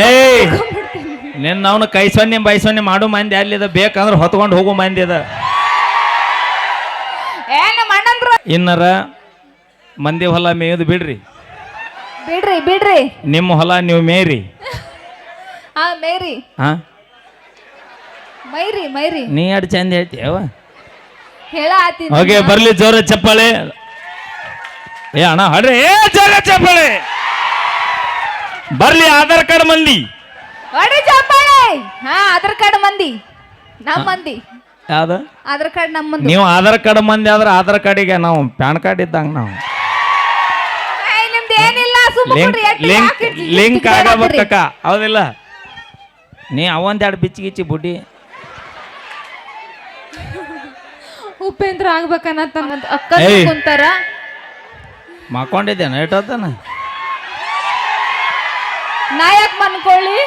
ಏಯ್! ನಿನ್ನ ಅವನು ಕೈ ಸೊನ್ನೆ ಬೈ ಸೊನ್ನೆ ಮಾಡು ಮಂದಿ ಅಲ್ಲಿದ ಬೇಕಂದ್ರೆ ಹೊತ್ಕೊಂಡು ಹೋಗೋ ಮಂದಿ ಅದ ಇನ್ನರ ಮಂದಿ ಹೊಲ ಮೇಯ್ದು ಬಿಡ್ರಿ. ಬಿಡ್ರಿ ಬಿಡ್ರಿ. ನಿಮ್ಮ ಹೊಲ ನೀವು ಮೇಯ್ರಿ. ಹಾ ಮೇರಿ ಹಾ? ಮೈರಿ ಮೈರಿ. ನೀ ಅಡ್ ಚಂದ ಹೇಳ್ತೀಯವ ಹೇಳ ಓಕೆ ಬರ್ಲಿ ಜೋರ ಚಪ್ಪಾಳೆ. ಏ ಅಣ್ಣ ಹಾಡ್ರಿ. ಏ ಜೋರ ಚಪ್ಪಾಳೆ. ಬರ್ಲಿ ಆಧಾರ್ ಕಾರ್ಡ್ ಮಂದಿ. ಹಾ ಆಧಾರ್ ಕಾರ್ಡ್ ಮಂದಿ. ನಮ್ ಮಂದಿ. ಯಾವ್ದು? ಆಧಾರ್ ಕಾರ್ಡ್ ನಮ್ಮ ಮಂದಿ. ನೀವು ಆಧಾರ್ ಕಾರ್ಡ್ ಮಂದಿ ಆದ್ರೆ ಆಧಾರ್ ಕಾರ್ಡಿಗೆ ನಾವು ಪ್ಯಾನ್ ಕಾರ್ಡ್ ಇದ್ದಂಗ ನಾವು. ಏಯ್, ನಿಮ್ದು ಏನಿಲ್ಲ ಲಿಂಕ್ ಲಿಂಕ್ ಆಗಬೇಕಕ್ಕ ಹೌದಿಲ್ಲ. ನೀ ಅವಂದ ಎರಡು ಬಿಚ್ಚಿ ಗಿಚ್ಚಿ ಬುಡ್ಡಿ. ಉಪೇಂದ್ರ ಆಗ್ಬೇಕನ್ನ ಅಕ್ಕ ಏಯ್. ಕುಂತಾರ. ಮಕ್ಕೊಂಡಿದ್ದೇನೆ ಏಟೋತನ ನಾ ಯಾಕೆ ಮನ್ಕೊಳ್ಳಿ.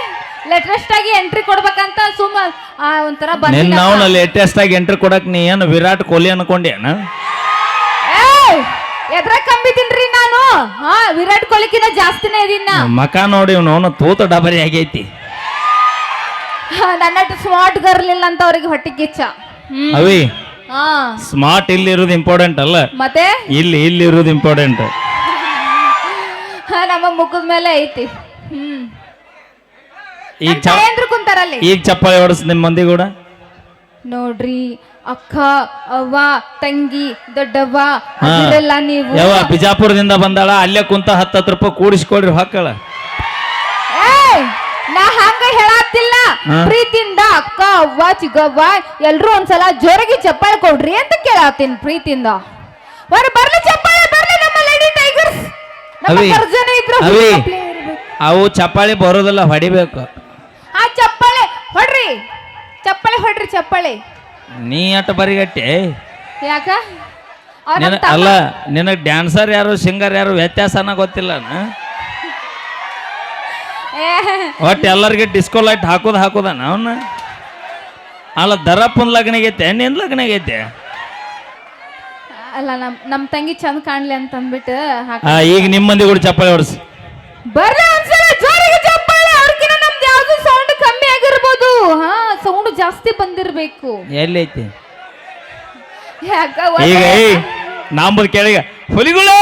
ಲೇಟೆಸ್ಟ್ ಆಗಿ ಎಂಟ್ರಿ ಕೊಡ್ಬೇಕಂತ ಸುಮ್ಮ ಆ, ಒಂಥರ ನಿನ್ನ ಬಂದಿಲ್ಲ ಅವನ ಲೇಟೆಸ್ಟ್ ಆಗಿ ಎಂಟ್ರಿ ಕೊಡಕ್ ನೀ ಏನು ವಿರಾಟ್ ಕೊಹ್ಲಿ ಅನ್ಕೊಂಡೇನ ಎದ್ರ ತಿನ್ರಿ ನಾನು? ಹಾ ವಿರಾಟ್ ಕೊಹ್ಲಿಕಿನ ಜಾಸ್ತಿನೇ ಇದೀನಿ ನಾ. ಮಕ ನೋಡಿ ಅವನು ತೂತ ಡಬರಿ ಆಗೈತಿ. ನನ್ನ ಸ್ಮಾರ್ಟ್ ಗರ್ಲ್ ಇಲ್ಲ ಅಂತ ಅವ್ರಿಗೆ ಹೊಟ್ಟೆ ಕಿಚ್ಚ. ಹ್ಮ್. ಅವಿ ಹಾ. ಸ್ಮಾರ್ಟ್ ಇಲ್ಲಿ ಇರೋದು ಇಂಪಾರ್ಟೆಂಟ್ ಅಲ್ಲ? ಮತ್ತೆ? ಇಲ್ಲಿ ಇಲ್ಲಿ ಇರೋದು ಇಂಪಾರ್ಟೆಂಟ್ ಹಾ, ನಮ್ಮ ಮುಖದ ಮೇಲೆ ಐತಿ. ಈಗ ಚಪ್ಪ- ಕುಂತಾರಲ್ಲಿ. ಈಗ ಚಪ್ಪಾಳೆ ಹೊಡಸ್ ನಿಮ್ಮ ಮಂದಿ ಕೂಡ? ನೋಡ್ರಿ ಅಕ್ಕ ಅವ್ವ ತಂಗಿ ದೊಡ್ಡವ್ವ ಹಾ. ಅದಿರಲ್ಲ ನೀವು. ಯಾವ ಬಿಜಾಪುರದಿಂದ ಬಂದಾಳ ಅಲ್ಲೇ ಕುಂತ ಹತ್ತತ್ತು ರೂಪಾಯಿ ಕೂಡಿಸ್ಕೊಡ್ರಿ ಹಾಕಳ ಏಯ್ ನಾ ಹಂಗ ಹೇಳತ್ತಿಲ್ಲ. ಹಾ. ಪ್ರೀತಿಯಿಂದ ಅಕ್ಕ ಅವ್ವ ಚಿಕ್ಕವ್ವ ಎಲ್ರು ಒಂದ್ಸಲ ಜೋರಾಗಿ ಚಪ್ಪಾಳೆ ಕೊಡ್ರಿ ಅಂತ ಕೇಳತ್ತೀನಿ ಪ್ರೀತಿಯಿಂದ. ಬರ ಬರ್ಲಿ ಚಪ್ಪಾಳೆ ಬರ್ಲಿ ನಮ್ಮ ಲೇಡಿ ಟೈಗರ್ಸ್ ನಮ್ಮ ಅವಿ, ಗರ್ಜನ ಇದ್ರು ಅವಿ. ಅವು ಚಪ್ಪಾಳಿ ಬರೋದಿಲ್ಲ ಹೊಡಿಬೇಕು. ಆ ಚಪ್ಪಾಳೆ ಹೊಡ್ರಿ. ಚಪ್ಪಾಳೆ ಹೊಡ್ರಿ ಚಪ್ಪಾಳೆ. ನೀ ಅಟ್ ಬರಿಗಟ್ಟೆ. ಯಾಕ? ಅವ್ರ್ ನಿನ ನಮ್ ತಮ್ಮ- ಅಲ್ಲ ನಿನಗೆ ಡ್ಯಾನ್ಸರ್ ಯಾರು ಸಿಂಗರ್ ಯಾರು ವ್ಯತ್ಯಾಸನ ಗೊತ್ತಿಲ್ಲ ಏ, ಒಟ್ಟು ಎಲ್ಲರಿಗೆ ಡಿಸ್ಕೋ ಲೈಟ್ ಹಾಕೋದು ಹಾಕೋದನ ಅವನ್ನ ಅಲ್ಲ ದರಪ್ಪನ ಲಗ್ನ ಆಗೈತೆ ನಿನ್ ಲಗ್ನ ಆಗೈತೆ ಅಲ್ಲ ನಮ್ಮ ನಮ್ ತಂಗಿ ಚಂದ ಕಾಣ್ಲಿ ಅಂತ ಅಂದ್ಬಿಟ್ಟು ಹಾಕ ಆ, ಈಗ ನಿಮ್ಮ ಮಂದಿ ಕೂಡ ಚಪ್ಪಾಳಿ ಹೊಡ್ಸಿ. ಬರ್ರಿ ಒಂದ್ಸಲ ಜೋರಿಗೆ ಚಪ್ಪಾಳೆ ಅವ್ರಿಗಿನ ನಮ್ದು ಯಾವ್ದು ಸೌಂಡ್ ಕಮ್ಮಿ ಆಗಿರ್ಬೋದು. ಹಾ ಸೌಂಡ್ ಜಾಸ್ತಿ ಬಂದಿರ್ಬೇಕು. ಎಲ್ಲೈತಿ? ಯಾಕ ಈಗ ಒಂದೇ- ಏಯ್ ನಂಬುದು ಕೇಳಿಗ ಹುಲಿಗಳು!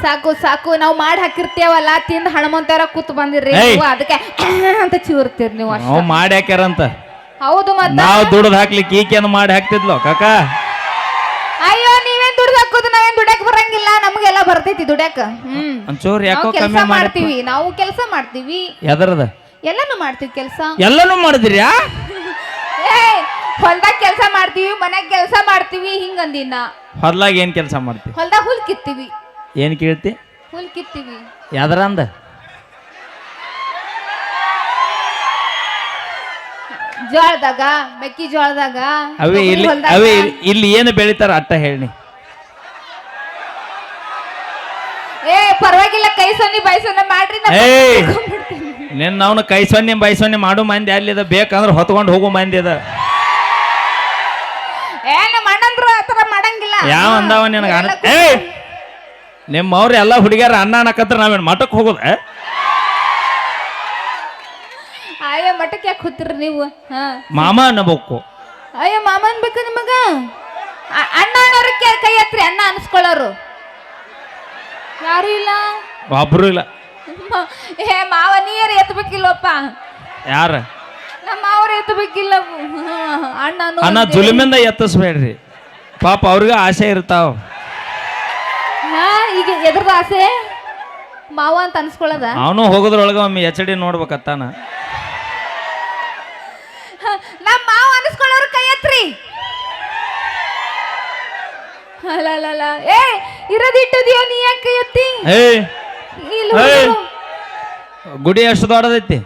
ಸಾಕು ಸಾಕು ನಾವು ಮಾಡಿ ಹಾಕಿರ್ತೇವಲ್ಲ ತಿಂದ್ ಹಣಮಂತರ ಕೂತ್ ಬಂದಿರ್ರಿ ಏಯ್. ನೀವು ಅದಕ್ಕೆ ಅಂತ ಚೂರ್ತಿರ್ ನೀವು ಅಷ್ಟೇ. ನಾವು ಮಾಡಿ ಹಾಕ್ಯಾರಂತ. ಹೌದು ಮತ್ತೆ? ನಾವು ದುಡ್ದು ಹಾಕ್ಲಿಕ್ಕೆ ಈಕೇನು ಮಾಡಿ ಹಾಕ್ತಿದ್ಲು ಕಾಕ. ಹಾಕೋದು ನಾವೇನ್ ದುಡ್ಯಾಕ್ ಬರಂಗಿಲ್ಲ ನಮಗೆಲ್ಲ ಬರ್ತೈತಿ ದುಡ್ಯಾಕ. ಹ್ಮ್. ಒಂಚೂರು ಯಾಕೋ ನಾವು ಕೆಲಸ ಕಮ್ಮಿ ಮಾಡಿ ಮಾಡ್ತೀವಿ ನಾವು ಕೆಲಸ ಮಾಡ್ತೀವಿ. ಎದರದ ಎಲ್ಲಾನು ಮಾಡ್ತೀವಿ ಕೆಲಸ. ಎಲ್ಲನೂ ಮಾಡಿದ್ರ್ಯಾ? ಏ ಹೊಲ್ದಾಗ ಕೆಲಸ ಮಾಡ್ತೀವಿ ಮನ್ಯಾಗ ಕೆಲಸ ಮಾಡ್ತೀವಿ ಹಿಂಗಂದಿನ ಹೊಲ್ದಾಗ ಏನ್ ಕೆಲಸ ಮಾಡ್ತೀವಿ ಹೊಲ್ದಾಗ ಹುಲ್ ಕಿತ್ತೀವಿ. ಏನ್ ಕೇಳ್ತಿ? ಹುಲ್ ಕಿತ್ತೀವಿ. ಯಾವ್ದಾರ ಅಂದ? ಜೋಳದಾಗ ಮೆಕ್ಕಿಜೋಳದಾಗ ಅವೇ ಇಲ್ಲಿ ಅವೇ ಇಲ್ಲಿ ಏನು ಬೆಳಿತಾರ ಅಟ್ಟ ಹೇಳಿ ಏ ಪರವಾಗಿಲ್ಲ ಕೈ ಸೊನ್ನೆ ಬಾಯಿ ಸೊನ್ನೆ ಮಾಡ್ರಿ ನಾ ಏಯ್! ತಗೊಂಡ್ಬಿಡ್ತೀನಿ. ನಿನ್ನ ಅವನು ಕೈ ಸೊನ್ನೆ ಬೈ ಸೊನ್ನೆ ಮಾಡು ಮಂದಿ ಅಲ್ಲಿದ ಬೇಕಂದ್ರೆ ಹೊತ್ಕೊಂಡು ಹೋಗು ಮಂದಿ ಅದ. ಏ ನಮ್ಮ ಅಣ್ಣಂದ್ರು ಆತರ ಮಾಡಂಗಿಲ್ಲ. ಯಾವ ಅಂದವ ನಿನಗ? ಅನ್ನ ನಿಮ್ಮ ಅವ್ರ ಎಲ್ಲ ಹುಡುಗಿಯರ ಅನ್ನ ಅನ್ನಕತ್ರ ನಾವೇನು ಮಠಕ್ಕೆ ಹೋಗೋದ? ಅಯ್ಯೋ ಮಠಕ್ಕೆ ಯಾಕೆ ಕೂತಿರಿ ನೀವು? ಹಾ. ಮಾಮ ಅನ್ನಬೇಕು. ಅಯ್ಯೋ ಮಾಮ ಅನ್ಬೇಕು ನಿಮಗ? ಅ- ಅಣ್ಣ ಅನ್ನೋರು ಕೆ- ಕೈ ಹತ್ರಿ ಅಣ್ಣ ಅನ್ಸ್ಕೊಳ್ಳೋರು. ಯಾರು ಇಲ್ಲ? ಒಬ್ರು ಇಲ್ಲ. ಏ ಮಾವ ನೀರು ಎತ್ತಬೇಕಿಲ್ಲಪ್ಪ ಯಾರ? ನಮ್ಮ ಮಾವರು ಎತ್ತಬೇಕಿಲ್ಲ ಅಣ್ಣ ಅಣ್ಣ ಜುಲುಮಿಂದ ಎತ್ತಿಸ್ಬೇಡ್ರಿ. ಪಾಪ ಅವ್ರಿಗೆ ಆಸೆ ಇರ್ತಾವ. ಹಾ ಈಗ ಎದ್ರದ ಆಸೆ? ಮಾವ ಅಂತ ಅನ್ಸ್ಕೊಳ್ಳೋದ? ಅವನು ಹೋಗೋದ್ರೊಳಗೆ ಒಮ್ಮೆ ಎಚ್ ಡಿ ನೋಡ್ಬೇಕತ್ತಾನ. ನಮ್ಮ ಮಾವ ಅನ್ಸ್ಕೊಳ್ಳೋರು ಕೈ ಎತ್ರಿ. ಅಲ್ಲ ಏ ಇರೋದಿಟ್ಟಿದ್ಯೋ ನೀ ಯಾಕೆ ಎತ್ತಿ? ಏಯ್. ಗುಡಿ ಎಷ್ಟು ದೊಡ್ಡದೈತಿ.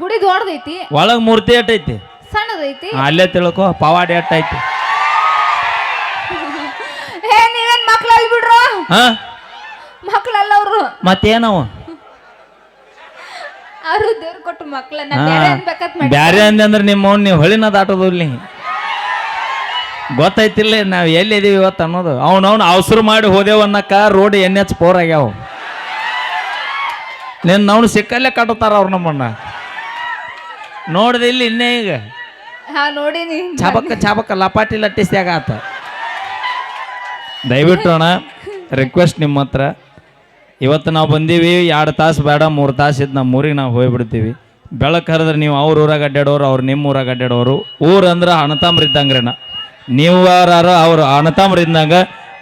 ಗುಡಿ ದೊಡ್ಡದೈತಿ. ಒಳಗ್ ಮೂರ್ತಿ ಎಟ್ಟೈತಿ ಸಣ್ಣದೈತಿ. ಅಲ್ಲೇ ತಿಳ್ಕೊ ಪವಾಡಿ ಎಟ್ಟೈತಿ ಏ ನೀವೇನ್ ಮಕ್ಳಲ್ಲಿ ಬಿಡ್ರು? ಹಾ? ಮಕ್ಳಲ್ಲ ಅವ್ರು. ಮತ್ತೇನವ? ಅವರು ದೇವ್ರು ಕೊಟ್ಟು ಮಕ್ಳನ್ನ ಬೇರೆ ಅನ್ಬೇಕಂತ ಮಾಡಿ ಬ್ಯಾರೆ ಅಂದೆ ಅಂದ್ರೆ ನಿಮ್ಮ ನೀವು ಹೊಳಿನ ದಾಟೋದು ಇಲ್ಲಿ ಗೊತ್ತೈತಿಲ್ಲ ನಾವು ಎಲ್ಲಿದ್ದೀವಿ ಇವತ್ತು ಅನ್ನೋದು. ಅವ್ನವ್ನು ಅವಸರ ಮಾಡಿ ಹೋದೇವನ್ನಕ್ಕ ರೋಡ್ ಎನ್ ಎಚ್ ಫೋರ್ ಆಗ್ಯಾವ. ನಿನ್ನ ಅವನು ಸಿಕ್ಕಲ್ಲೇ ಕಟ್ಟುತ್ತಾರ ಅವ್ರು ನಮ್ಮನ್ನ. ನೋಡ್ದೆ ಇಲ್ಲಿ ಇನ್ನೇ ಈಗ. ಹಾ ನೋಡಿನಿ. ಚಾಬಕ್ಕ ಚಾಬಕ್ಕ ಲಪಾಟಿ ಲಟ್ಟಿಸ್ದಾಗ ಆತ. ದಯವಿಟ್ಟು ಅಣ್ಣ ರಿಕ್ವೆಸ್ಟ್ ನಿಮ್ಮ ಹತ್ರ. ಇವತ್ತು ನಾವು ಬಂದೀವಿ ಎರಡು ತಾಸು ಬೇಡ ಮೂರು ತಾಸು ಇದ್ದು ನಮ್ಮ ಊರಿಗೆ ನಾವು ಹೋಗ್ಬಿಡ್ತೀವಿ. ಬೆಳಕು ಹರಿದ್ರೆ ನೀವು ಅವ್ರ ಊರಾಗ ಅಡ್ಡಾಡೋರು ಅವ್ರು ನಿಮ್ಮ ಊರಾಗ ಅಡ್ಡಾಡೋರು ಊರಂದ್ರೆ ಅಣತಾಮ್ರ ಇದ್ದಂಗ್ರಿನ. ನೀವು ಅವರು ಅವ್ರು ಇದ್ದಂಗ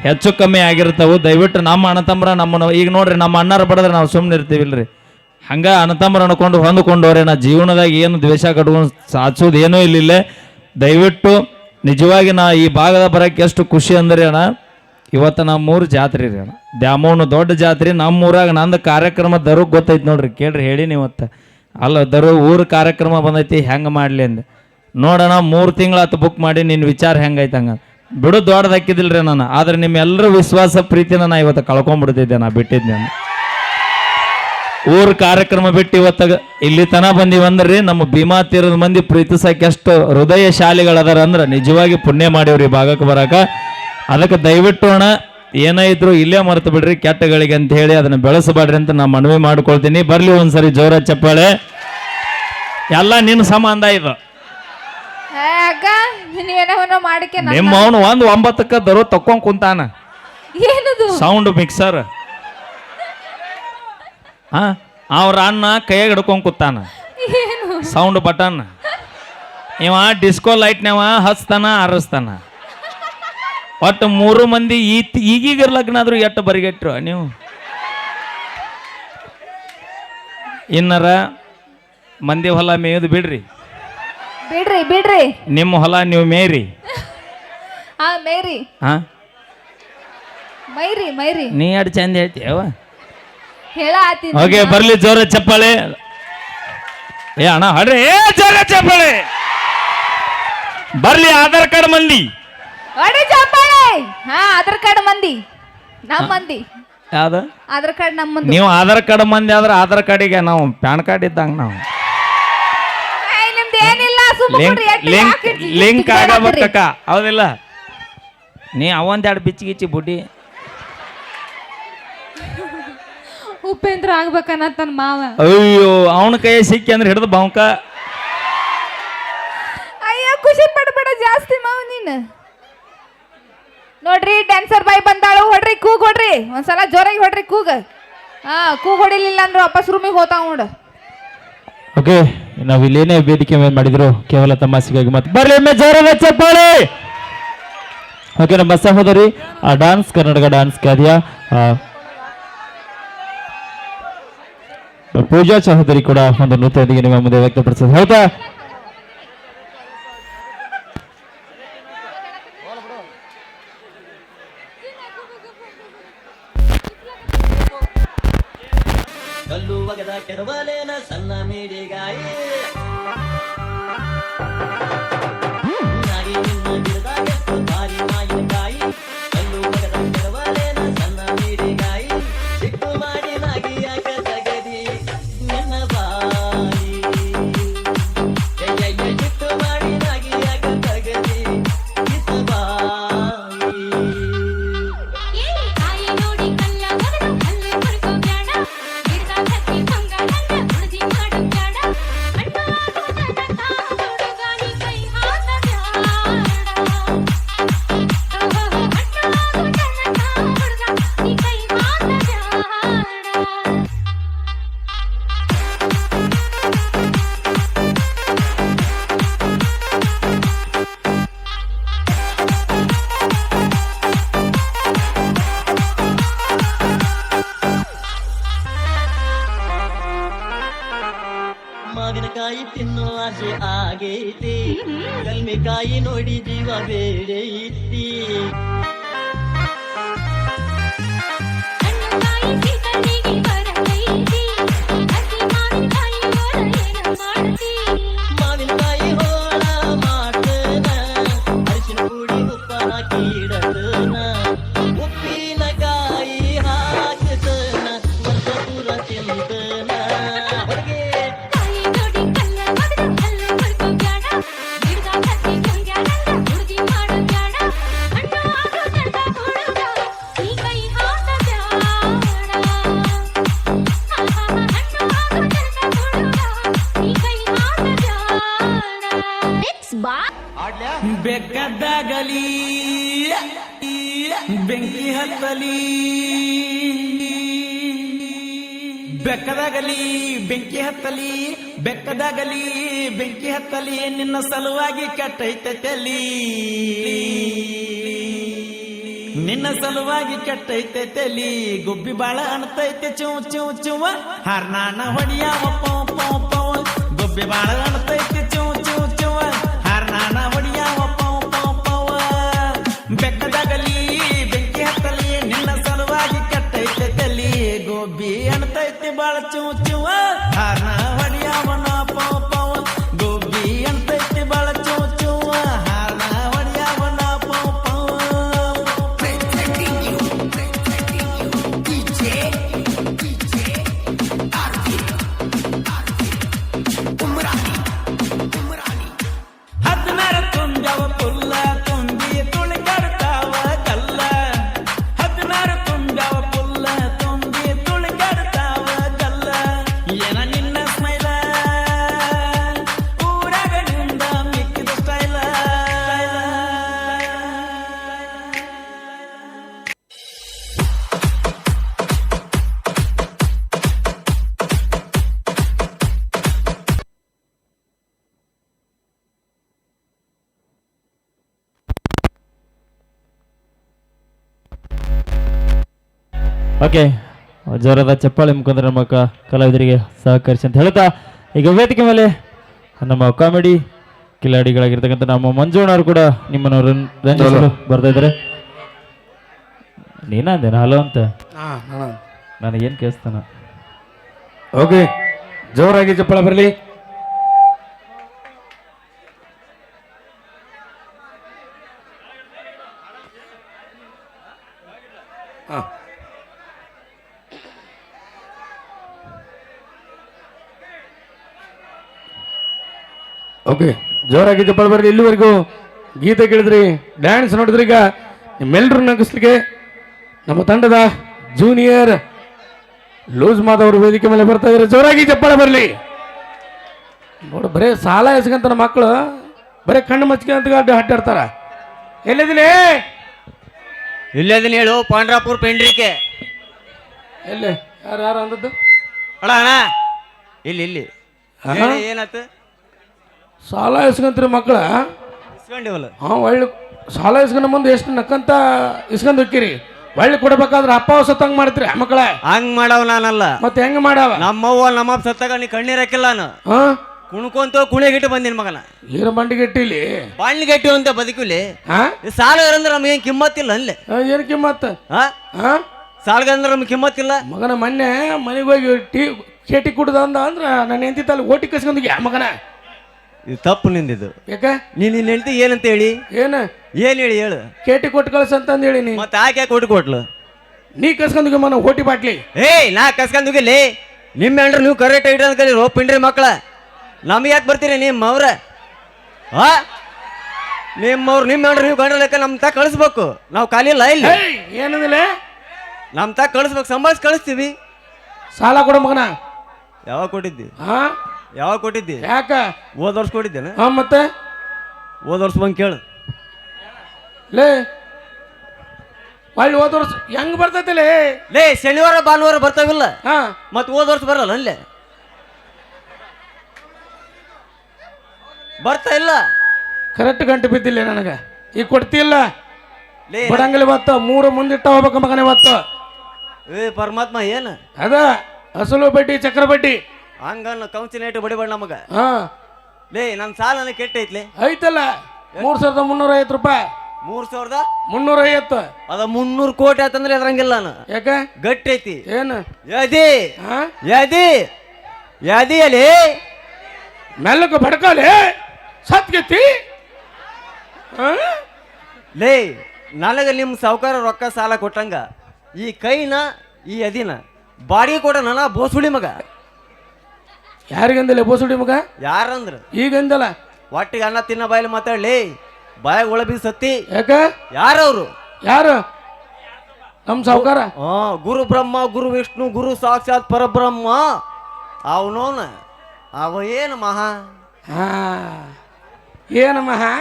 ಹೆಚ್ಚು ಕಮ್ಮಿ ಆಗಿರ್ತಾವು. ದಯವಿಟ್ಟು ನಮ್ಮ ಅಣ್ಣತಮ್ರ ನಮ್ಮನ್ನು ಈಗ ನೋಡ್ರಿ, ನಮ್ಮ ಅಣ್ಣಾರು ಬಡದ್ರೆ ನಾವು ಸುಮ್ಮನೆ ಇರ್ತೀವಿಲ್ರಿ. ಹಂಗೆ ಅಣ್ಣತಮ್ರ ಅನ್ಕೊಂಡು ಹೊಂದ್ಕೊಂಡವ್ರೆ, ನಾ ಜೀವನದಾಗ ಏನು ದ್ವೇಷ ಕಟ್ಕೊಂಡು ಸಾಧಿಸೋದು ಏನೂ ಇಲ್ಲಿಲ್ಲ. ದಯವಿಟ್ಟು ನಿಜವಾಗಿ ನಾ ಈ ಭಾಗದ ಬರೋಕ್ಕೆ ಎಷ್ಟು ಖುಷಿ ಅಂದ್ರೆ ಅಣ್ಣ, ಇವತ್ತು ನಮ್ಮೂರು ಜಾತ್ರೆ ರೀ ಅಣ್ಣ. ದ್ಯಾಮೋನು ದೊಡ್ಡ ಜಾತ್ರೆ, ನಮ್ಮ ಊರಾಗ ನಂದು ಕಾರ್ಯಕ್ರಮ ದರುಗ್ ಗೊತ್ತೈತೆ ನೋಡ್ರಿ. ಕೇಳ್ರಿ ಹೇಳಿ ನೀವತ್ತು ಅಲ್ಲ, ದರು ಊರು ಕಾರ್ಯಕ್ರಮ ಬಂದೈತಿ, ಹೆಂಗೆ ಮಾಡಲಿ ಅಂದೆ. ನೋಡೋಣ, ಮೂರು ತಿಂಗಳಾತು ಬುಕ್ ಮಾಡಿ ನಿನ್ನ ವಿಚಾರ ಹೆಂಗೈತೆ ಹಂಗ? ಬಿಡು, ದೊಡ್ಡದು ಹಾಕಿದಿಲ್ರಿ ನಾನು. ಆದ್ರೆ ನಿಮ್ಮೆಲ್ಲರ ವಿಶ್ವಾಸ, ಪ್ರೀತಿನ ನಾನು ಇವತ್ತು ಕಳ್ಕೊಂಡ್ಬಿಡ್ತಿದ್ದೆ ನಾ ಬಿಟ್ಟಿದ್ದೆ ಊರ್ ಕಾರ್ಯಕ್ರಮ ಬಿಟ್ಟು ಇವತ್ತು ಇಲ್ಲಿ ತನ ಬಂದಿವಂದ್ರಿ ನಮ್ಮ ಭೀಮಾ ತೀರದ ಮಂದಿ ಪ್ರೀತಿಸಕ್ಕೆ ಎಷ್ಟು ಹೃದಯ ಶಾಲಿಗಳದಾರ ಅಂದ್ರೆ ನಿಜವಾಗಿ ಪುಣ್ಯ ಮಾಡಿವ್ರಿ ಭಾಗಕ್ಕೆ ಬರಾಕ. ಅದಕ್ಕೆ ದಯವಿಟ್ಟು ಅಣ್ಣ, ಏನೇ ಇದ್ರು ಇಲ್ಲೇ ಮರೆತು ಬಿಡ್ರಿ, ಕೆಟ್ಟಗಳಿಗೆ ಅಂತ ಹೇಳಿ ಅದನ್ನ ಬೆಳೆಸಬೇಡ್ರಿ ಅಂತ ನಾ ಮನವಿ ಮಾಡ್ಕೊಳ್ತೀನಿ. ಬರ್ಲಿ ಒಂದ್ಸರಿ ಜೋರ ಚಪ್ಪಾಳೆ. ಎಲ್ಲ ನಿನ್ನ ಸಂಬಂಧ ಇದು. ಅಕ್ಕ ಏನೋ ಮಾಡಿಕೆ ನಿಮ್ಮ ಅವನು ಒಂದು ಒಂಬತ್ತಕ್ಕ ದರೋ ತಕ್ಕೊಂಡ್ ಕುಂತಾನ. ಏನದು? ಸೌಂಡ್ ಮಿಕ್ಸರ್ ಹಾ? ಅವ್ರ ಅಣ್ಣ ಕೈಯಾಗ ಹಿಡ್ಕೊಂಡ್ ಕೂತಾನ. ಸೌಂಡ್ ಬಟನ್ ಇವ ಡಿಸ್ಕೋ ಲೈಟ್ನವ ಹಚ್ತಾನ ಆರಿಸ್ತಾನ. ಒಟ್ಟು ಮೂರು ಮಂದಿ ಈತ್ ಈಗೀಗ ಲಗ್ನ ಆದ್ರೂ ಎಟ್ಟು ಬರಿಗೆಟ್ರು ನೀವು? ಇನ್ನರ ಮಂದಿ ಹೊಲ ಮೇಯ್ದು ಬಿಡ್ರಿ. ಬಿಡ್ರಿ ಬಿಡ್ರಿ. ನಿಮ್ಮ ಹೊಲ ನೀವು ಮೇರಿ ಹಾ ಮೇರಿ ಹಾ? ಮೈರಿ ಮೈರಿ. ನೀ ಎರಡು ಚಂದ ಹೇಳ್ತೀಯವ ಹೇಳ ಆತೀನಿ ಓಕೆ ಬರ್ಲಿ ಜೋರ ಚಪ್ಪಾಳೆ. ಏ ಅಣ್ಣ ಹಡ್ರಿ. ಏ ಜೋರ ಚಪ್ಪಾಳೆ. ಬರ್ಲಿ ಆಧಾರ್ ಕಾರ್ಡ್ ಮಂದಿ. ಹೊಡಿ ಚಪ್ಪಾಳೆ. ಹಾ ಆಧಾರ್ ಕಾರ್ಡ್ ಮಂದಿ. ನಮ್ಮ ಮಂದಿ. ಯಾವ್ದು? ಆಧಾರ್ ಕಾರ್ಡ್ ನಮ್ಮ ಮಂದಿ. ನೀವು ಆಧಾರ್ ಕಾರ್ಡ್ ಮಂದಿ ಆದ್ರೆ ಆಧಾರ್ ಕಾರ್ಡಿಗೆ ನಾವು ಪ್ಯಾನ್ ಕಾರ್ಡ್ ಇದ್ದಂಗ ನಾವು. Link ಆಗಬೇಕ link. ಆಗಬೇಕಕ್ಕ ಹೌದಿಲ್ಲ. ನೀ ಅವೊಂದೆರಡು ಬಿಚ್ಚಿ ಗಿಚ್ಚಿ ಬುಡ್ಡಿ. ಉಪೇಂದ್ರ ಆಗ್ಬೇಕನ್ನತ್ತನ್ ಮಾವ. ಅಯ್ಯೋ ಅವನ ಕೈ ಸಿಕ್ಕಿ ಅಂದ್ರೆ ಹಿಡಿದು ಬಾವುಕ. ಅಯ್ಯೋ ಖುಷಿ ಪಡ್ಬೇಡ ಜಾಸ್ತಿ ಮಾವ ನೀನು. ನೋಡ್ರಿ ಡ್ಯಾನ್ಸರ್ ಬಾಯ್ ಬಂದಾಳು. ಹೊಡ್ರಿ ಕೂಗ್ ಹೊಡ್ರಿ. ಒಂದ್ಸಲ ಜೋರಾಗಿ ಹೊಡ್ರಿ ಕೂಗ. ಹಾ ಕೂಗ್ ಹೊಡಿಲಿಲ್ಲ ಅಂದ್ರೆ ವಾಪಸ್ ರೂಮಿಗೆ ಹೋತಾವ ನೋಡು. ಓಕೆ ನಾವು ಇಲ್ಲೇನೇ ವೇದಿಕೆ ಮೇಲೆ ಮಾಡಿದ್ರು. ಕೇವಲ ತಮಾಸೆಗಾಗಿ ಮತ್ತೆ ಬರ್ಲಿ, ಒಮ್ಮೆ ಜೋರಾದ ಓಕೆ ನಮ್ಮ ಸಹೋದರಿ, ಆ ಡಾನ್ಸ್ ಕರ್ನಾಟಕ ಡಾನ್ಸ್ ಕಾರ್ಯ ಪೂಜಾ ಸಹೋದರಿ ಕೂಡ ಒಂದು ನೃತ್ಯದೊಂದಿಗೆ ನಿಮ್ಮ ಮುಂದೆ ವ್ಯಕ್ತಪಡಿಸೋದು ಹೌದಾ ಕಲ್ಮಿಕಾಯಿ ನೋಡಿ ಜೀವ ಬೇಡೈತಿ ಬೇಕಾದಾಗಲಿ ಬೆಂಕಿ ಹತ್ತಲಿ, ಬೆಕ್ಕದಾಗಲಿ, ಬೆಂಕಿ ಹತ್ತಲಿ, ಬೆಕ್ಕದಾಗಲಿ, ಬೆಂಕಿ ಹತ್ತಲಿ, ನಿನ್ನ ಸಲುವಾಗಿ ಕೆಟ್ಟೈತೆ ತಲಿ. ನಿನ್ನ ಸಲುವಾಗಿ ಕೆಟ್ಟೈತೆ ತಲಿ. ಗುಬ್ಬಿ ಬಾಳ ಅಣತೈತೆ, ಚೂ ಚೂ ಚೂವ ಹರ್ನಾನ ಹೊಡಿಯಾವ ಪೋ ಪೋ ಪೋ ಗುಬ್ಬಿ ಬಾಳ ಅಣತೈತೆ ಓಕೆ ಜೋರಾದ ಚಪ್ಪಾಳೆ ಮುಖಾಂತರ ನಮ್ಮ ಕಲಾವಿದರಿಗೆ ಸಹಕರಿಸಿ ಅಂತ ಹೇಳ್ತಾ ಈಗ ವೇದಿಕೆ ಮೇಲೆ ನಮ್ಮ ಕಾಮಿಡಿ ಕಿಲಾಡಿಗಳಾಗಿರ್ತಕ್ಕಂಥ ನಮ್ಮ ಮಂಜುಣ್ಣವರು ಕೂಡ ನಿಮ್ಮನ್ನು ರಂಜಿಸಲು ಬರ್ತಾ ಇದ್ದಾರೆ. ನೀನಂದೇನ ಹಲೋ ಅಂತ. ನನಗೇನು ಕೇಳಿಸ್ತಾನ? ಓಕೆ ಜೋರಾಗಿ ಚಪ್ಪಾಳೆ ಬರಲಿ. ಓಕೆ ಜೋರಾಗಿ ಚಪ್ಪಳ ಬರ್ರಿ ಇಲ್ಲಿವರೆಗೂ ಗೀತೆ ಕೇಳಿದ್ರಿ ಡ್ಯಾನ್ಸ್ ನೋಡಿದ್ರಿ ಈಗ. ನಿಮ್ಮೆಲ್ಲರೂ ನಗಿಸ್ಲಿಕ್ಕೆ ನಮ್ಮ ತಂಡದ ಜೂನಿಯರ್ ಲೂಸ್ ಮಾದವರು ವೇದಿಕೆ ಮೇಲೆ ಬರ್ತಾ ಇದ್ದಾರೆ. ಜೋರಾಗಿ ಚಪ್ಪಾಳೆ ಬರಲಿ. ನೋಡು ಬರೇ ಸಾಲ ಎಸ್ಕಂತ ಮಕ್ಕಳು ಬರೇ ಕಣ್ಣು ಮಚ್ಕೊಂತ ಅಡ್ಡ ಅಡ್ಡಾಡ್ತಾರ. ಎಲ್ಲಿದ್ದೀನಿ? ಇಲ್ಲದಿನ ಹೇಳು ಪಾಂಡ್ರಾಪುರ್ ಪೆಂಡ್ರಿಕೆ. ಎಲ್ಲಿ? ಯಾರು ಯಾರು ಅಂದದ್ದು? ಅಣ್ಣ ಅಣ್ಣ. ಇಲ್ಲಿ ಇಲ್ಲಿ. ಹಾ? ಸಾಲ ಇಸ್ಕೊಂತೀರಿ ಮಕ್ಕಳ? ಇಸ್ಕೊಂಡಿವಲ್ಲ. ಹಾಂ ಒಳ್ಳೆ ಸಾಲ ಇಸ್ಕೊಂಡ ಮುಂದೆ ಎಷ್ಟು ನಕ್ಕಂತ ಇಸ್ಕೊಂಡ್ ಹೋಕ್ಕಿರಿ. ಒಳ್ಳೆ ಕೊಡ್ಬೇಕಾದ್ರೆ ಅಪ್ಪ ಸತ್ತಂಗ್ ಮಾಡ್ತೀರಿ ಮಕ್ಕಳ ಹಂಗ್ ಮಾಡವ್ ನಾನಲ್ಲ. ಮತ್ತೆ ಹೆಂಗ್ ಮಾಡವ ನಮ್ಮವ್ವ ನಮ್ಮಪ್ಪ ಸತ್ತಾಗ ನೀ ಕಣ್ಣೀರ್ ಹಾಕಿಲ್ಲ ನಾನು. ಹಾ? ಕುಣ್ಕೊಂತ ಕುಣಿಗಿಟ್ಟು ಬಂದಿನ ಮಗನ. ಏನ ಬಂಡಿ ಗಟ್ಟಿಲಿ? ಇಟ್ಟಿಲಿ ಬಾಣ್ಲಿಗಟ್ಟಿ ಅಂತ ಬದುಕುಲಿ. ಹಾ? ಸಾಲ ಇರಂದ್ರೆ ನಮ್ಗೆ ಏನ್ ಕಿಮ್ಮತ್ತಿಲ್ಲ ಅಲ್ಲೇ ಏನು ಕಿಮ್ಮತ್ತ ಹಾ? ಹಾ? ಸಾಲ್ಗಂದ್ರೆ ನಮ್ಗೆ ಕಿಮ್ಮತ್ತಿಲ್ಲ. ಮಗನ ಮೊನ್ನೆ ಮನೆಗೆ ಹೋಗಿ ಟೀ ಕೇಟಿ ಕುಡ್ದ ಅಂದ ಅಂದ್ರ ನನ್ನ ಹೆಂಡತಿ ತಲೆ ಓಟಿ ಕಸ್ಕೊಂಡ್ ಮಗನ? ಇದು ತಪ್ಪು ನಿಂದಿದ್ದು ಯಾಕ? ನೀನ್ ನಿನ್ನ ಹೇಳ್ತಿ ಏನಂತ ಹೇಳಿ? ಏನ? ಏನ್ ಹೇಳಿ ಹೇಳು. ಕೇಟಿ ಕೊಟ್ಟು ಕಳ್ಸ ಹೇಳಿ ಹೇಳಿನಿ ಮತ್ತೆ ಆಕೆ ಕೊಟ್ಟು ಕೊಟ್ಲು? ನೀ ಕಸ್ಕೊಂಡ್ ಮನ ಹೋಟಿ ಬಾಟ್ಲಿ. ಏಯ್ ನಾ ಕಸ್ಕೊಂಡುಗಿಲ್ಲಿ ನಿಮ್ಮ ಹೆಂಡ್ರು ನೀವು ಕರೆಕ್ಟ್ ಇಡ ಅಂತ ರೋಪ್ ಪಿಂಡ್ರಿ ಮಕ್ಕಳ ನಮ್ಗೆ ಯಾಕೆ ಬರ್ತೀರಿ ನಿಮ್ಮ ಅವ್ರ? ಹಾ ನಿಮ್ಮವ್ರು ನಿಮ್ಮ ಹೆಂಡ್ರು ನೀವು ಗಂಡ್ರ ಲೆಕ್ಕ ನಮ್ಮ ತಾ ಕಳಿಸ್ಬೇಕು. ನಾವು ಕಾಲಿಲ್ಲ ಇಲ್ಲ ಏನಂದಿಲ್ಲ? ನಮ್ಮ ತಾ ಕಳಿಸ್ಬೇಕು ಸಂಭಾಳಿಸಿ ಕಳಿಸ್ತೀವಿ. ಸಾಲ ಕೊಡ ಮಗನ. ಯಾವಾಗ ಕೊಟ್ಟಿದ್ದಿ? ಹಾ ಯಾವಾಗ ಕೊಟ್ಟಿದ್ದಿ? ಯಾಕ? ಹೋದ ವರ್ಷ ಕೊಟ್ಟಿದ್ದೇನೆ? ಹಾ ಮತ್ತೆ? ಹೋದ ವರ್ಷ ಬಂದು ಕೇಳು. ಲೇ ಒಳ್ಳೆ ಹೋದ ವರ್ಷ ಹೆಂಗ್ ಬರ್ತೈತಿ ಲೇ? ಶನಿವಾರ ಭಾನುವಾರ ಬರ್ತಾವಿಲ್ಲ? ಹಾ. ಮತ್ತೆ ಹೋದ ವರ್ಷ ಬರಲ್ಲ ಅಲ್ಲೇ? ಬರ್ತಾ ಇಲ್ಲ? ಕರೆಕ್ಟ್ ಗಂಟೆ ಬಿದ್ದಿಲ್ಲ ನನಗ. ಈಗ ಕೊಡ್ತಿಲ್ಲ ಲೇ. ಬಡಂಗಲಿ ಬತ್ತ ಮೂರು ಮುಂದಿಟ್ಟ ಹೋಗ್ಬೇಕು ಮಗನೇ ಬತ್ತ ಏ ಪರಮಾತ್ಮ ಏನು? ಅದ ಅಸಲು ಬಡ್ಡಿ ಚಕ್ರ ಬಡ್ಡಿ ಹಂಗನ್ನ ಕೌನ್ಸಿಲ್ ಇಟ್ಟು ಬಡಿಬೇಡ ನಮಗ. ಹಾ. ಲೇ ನನ್ನ ಸಾಲನ ಕೆಟ್ಟೈತ್ಲೆ. ಐತಲ್ಲ ಮೂರ್ ಸಾವಿರದ ಮುನ್ನೂರ ಐವತ್ತು ರೂಪಾಯಿ. ಮೂರ್ ಸಾವಿರದ? ಮುನ್ನೂರ ಐವತ್ತು. ಅದ ಮುನ್ನೂರು ಕೋಟಿ ಆತಂದ್ರೆ ಅದ್ರಂಗಿಲ್ಲ ನಾನು. ಯಾಕ? ಗಟ್ಟಿ ಐತಿ ಏನು? ಯಾದಿ? ಹಾ? ಯಾದಿ? ಯಾದಿ ಅಲ್ಲಿ? ಮೆಲ್ಲಕ ಬಡ್ಕಾಲಿ? ಸತ್ಗೆತ್ತಿ? ಹಾ? ಲೇ ನನಗೆ ನಿಮ್ಮ ಸಾವುಕಾರ ರೊಕ್ಕ ಸಾಲ ಕೊಟ್ಟಂಗ ಈ ಕೈನ ಈ ಅದಿನ ಬಾಡಿಗೆ ಕೊಡ ನನ್ನ ಬೋಸುಳಿ ಮಗ. ಯಾರಿಗಂದಿಲ್ಲ ಬೋಸುಡಿ ಮಗ? ಯಾರಂದ್ರ? ಈಗಂದಲ್ಲ. ಒಟ್ಟಿಗೆ ಅನ್ನ ತಿನ್ನ ಬಾಯಲ್ಲಿ ಮಾತಾಡ್ಲಿ. ಬಾಯ ಒಳ ಬೀಸತ್ತಿ. ಸತ್ತಿ ಯಾಕ? ಯಾರವ್ರು? ಯಾರು? ನಮ್ಮ ಸಾವುಕಾರ? ಹಾ ಗುರು ಬ್ರಹ್ಮ ಗುರು ವಿಷ್ಣು ಗುರು ಸಾಕ್ಷಾತ್ ಪರಬ್ರಹ್ಮ. ಅವನೋನ. ಅವ ಏನು ಮಹಾ? ಹಾ. ಏನು ಮಹಾ?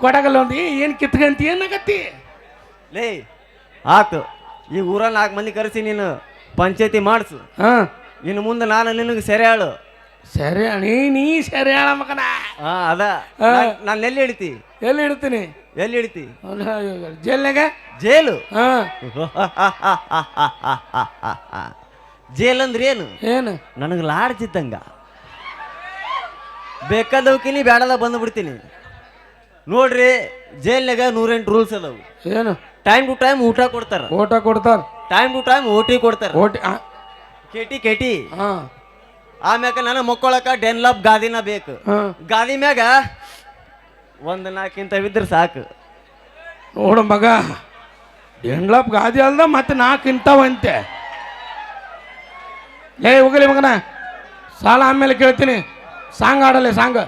ಕೊಡಗಲ್ಲ ಒಂದು ಏನು ಕಿತ್ಕಂತಿ ಏನಾಗತ್ತಿ ಲೇ ಆತು. ಈ ಊರ ನಾಲ್ಕು ಮಂದಿ ಕರೆಸಿ ನೀನು ಪಂಚಾಯತಿ ಮಾಡಿಸು. ಹಾಂ. ಇನ್ನು ಮುಂದೆ ನಾನು ನಿನಗೆ ಸೆರೆ ಹೇಳು. ಸರಿ ನೀ ನೀ ಸರಿ ಹೇಳ ಮಗನ. ಹಾ ಅದ. ಹಾ. ನಾನು ಎಲ್ಲಿ ಹಿಡಿತಿ ಎಲ್ಲಿ ಇಡ್ತೀನಿ ಎಲ್ಲಿ ಹಿಡಿತಿ ಜೈಲ್ನಾಗ? ಜೇಲು? ಹಾಂ ಜೇಲ್ ಅಂದ್ರೆ ಏನು? ಏನು? ನನಗೆ ಲಾಡ್ತಿದ್ದಂಗ ಬೇಕಾದವಕಿನಿ ಬೇಡದ ಬಂದು ಬಿಡ್ತೀನಿ. ನೋಡ್ರಿ ಜೈಲ್ನಾಗ ನೂರೆಂಟು ರೂಲ್ಸ್ ಅದಾವು. ಏನು? ಟೈಮ್ ಟು ಟೈಮ್ ಊಟ ಕೊಡ್ತಾರ. ಓಟ ಕೊಡ್ತಾರ. ಟೈಮ್ ಟು ಟೈಮ್ ಓಟಿ ಕೊಡ್ತಾರ. ಓಟಿ ಕೆಟಿ ಕೆಟಿ. ಹಾಂ ಆಮ್ಯಾಕ ನನಗೆ ಮಕ್ಕೊಳಕ ಡೆನ್ಲಪ್ ಗಾದಿನ ಬೇಕು. ಗಾದಿ ಮ್ಯಾಗ ಒಂದು ನಾಲ್ಕಿಂತ ಬಿದ್ರೆ ಸಾಕು. ನೋಡು ಮಗ ಡೆನ್ಲಪ್ ಗಾದಿ ಅಲ್ದ ಮತ್ತೆ ನಾಲ್ಕು ಇಂಥವಂತೆ ಲೇ ಹೋಗಲಿ ಮಗನ ಸಾಲ ಆಮೇಲೆ ಕೇಳ್ತೀನಿ. ಸಾಂಗ್ ಆಡಲೆ ಸಾಂಗ್.